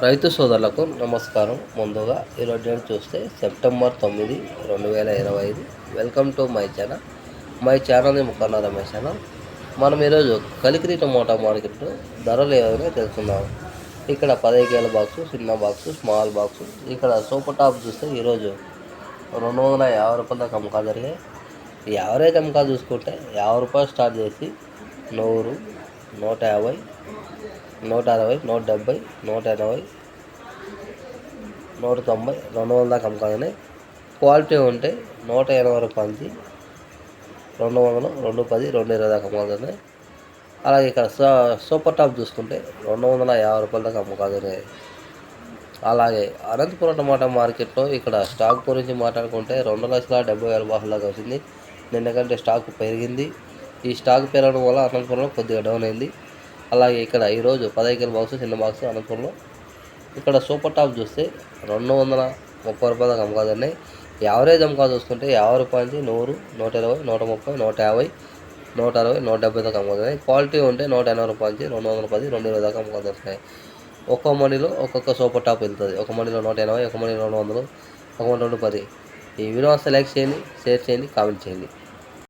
రైతు సోదరులకు నమస్కారం. ముందుగా ఈరోజు నేను చూస్తే సెప్టెంబర్ తొమ్మిది రెండు వేల ఇరవై ఐదు. Welcome to my channel. My ఛానల్ని ముఖన్న రమేష్ ఛానల్. మనం ఈరోజు కలికిరి టమోటా మార్కెట్లో ధరలు ఏవైనా తెలుసుకుందాం. ఇక్కడ పదహైదు కేల బాక్సు చిన్న బాక్సు స్మాల్ బాక్సు. ఇక్కడ సూపర్ టాప్ చూస్తే ఈరోజు రెండు వందల యాభై రూపాయల అమ్మకాలు జరిగాయి. ఈ యావరేజ్ అమ్మకాలు చూసుకుంటే యాభై రూపాయలు స్టార్ట్ చేసి నూరు నూట యాభై నూట అరవై నూట డెబ్భై నూట ఎనభై నూట తొంభై రెండు వందల దాకా అమ్ముకోగానే క్వాలిటీ ఉంటే నూట ఎనభై రూపాయల రెండు వందలు రెండు పది రెండు ఇరవై దాకా అమ్ముకోగానే అలాగే ఇక్కడ సూపర్ టాప్ చూసుకుంటే రెండు వందల యాభై రూపాయల దాకా అమ్ముకోగానే అలాగే అనంతపురం టమాటా మార్కెట్లో ఇక్కడ స్టాక్ గురించి మాట్లాడుకుంటే రెండు లక్షల డెబ్బై వేల బాహుల దాకా వచ్చింది. నిన్న కంటే స్టాక్ పెరిగింది. ఈ స్టాక్ పెరగడం వల్ల అనంతపురంలో కొద్దిగా డౌన్ అయింది. అలాగే ఇక్కడ ఈరోజు పదహైదు బాక్స్ చిన్న బాక్స్ అనంతపురంలో. ఇక్కడ సూపర్ టాప్ చూస్తే రెండు వందల ముప్పై రూపాయల దాకా అమ్మకాలు ఉన్నాయి యావరేజ్ అమ్మకాలు చూసుకుంటే యాభై రూపాయల నుంచి నూరు నూట ఇరవై నూట ముప్పై నూట యాభై నూట అరవై నూట డెబ్బై దాకా అమ్మకాలు ఉన్నాయి. క్వాలిటీ ఉంటే నూట ఎనభై రూపాయల నుంచి రెండు వందల పది రెండు ఇరవై దాకా అమ్మకాలు వస్తున్నాయి. ఒక్కో మండిలో ఒక్కొక్క సూపర్ టాప్ వెళ్తుంది. ఒక మండిలో నూట ఎనభై ఒక మండిలో రెండు వందలు ఒక మండి రెండు పది. ఈ వీడియో సెలెక్ట్ చేయండి షేర్ చేయండి కామెంట్ చేయండి.